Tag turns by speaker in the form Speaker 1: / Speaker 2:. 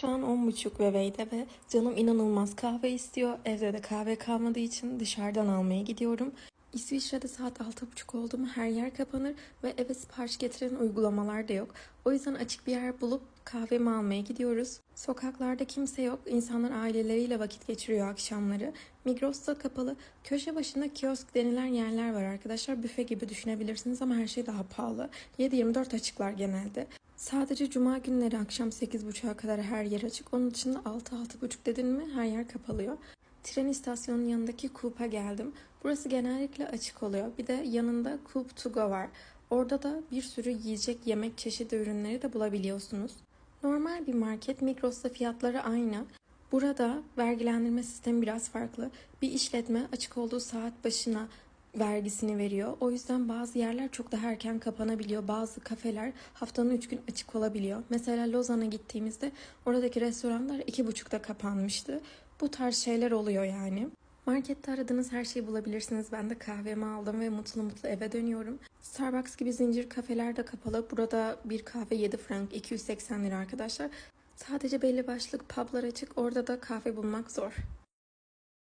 Speaker 1: şu an 10.30 Vevey'de ve canım inanılmaz kahve istiyor. Evde de kahve kalmadığı için dışarıdan almaya gidiyorum. İsviçre'de saat 6.30 oldu mu her yer kapanır ve eve sipariş getiren uygulamalar da yok. O yüzden açık bir yer bulup kahvemi almaya gidiyoruz. Sokaklarda kimse yok. İnsanlar aileleriyle vakit geçiriyor akşamları. Migros da kapalı. Köşe başında kiosk denilen yerler var arkadaşlar. Büfe gibi düşünebilirsiniz ama her şey daha pahalı. 7-24 açıklar genelde. Sadece cuma günleri akşam 8.30'a kadar her yer açık. Onun dışında 6-6.30 dedin mi her yer kapalıyor. Tren istasyonunun yanındaki Coop'a geldim. Burası genellikle açık oluyor. Bir de yanında Coop To Go var. Orada da bir sürü yiyecek, yemek çeşidi ürünleri de bulabiliyorsunuz. Normal bir market, Migros'ta fiyatları aynı. Burada vergilendirme sistemi biraz farklı. Bir işletme açık olduğu saat başına vergisini veriyor. O yüzden bazı yerler çok daha erken kapanabiliyor. Bazı kafeler haftanın 3 gün açık olabiliyor. Mesela Lozan'a gittiğimizde oradaki restoranlar 2.30'da kapanmıştı. Bu tarz şeyler oluyor yani. Markette aradığınız her şeyi bulabilirsiniz. Ben de kahvemi aldım ve mutlu mutlu eve dönüyorum. Starbucks gibi zincir kafeler de kapalı. Burada bir kahve 7 frank 280 lira arkadaşlar. Sadece belli başlı publar açık. Orada da kahve bulmak zor.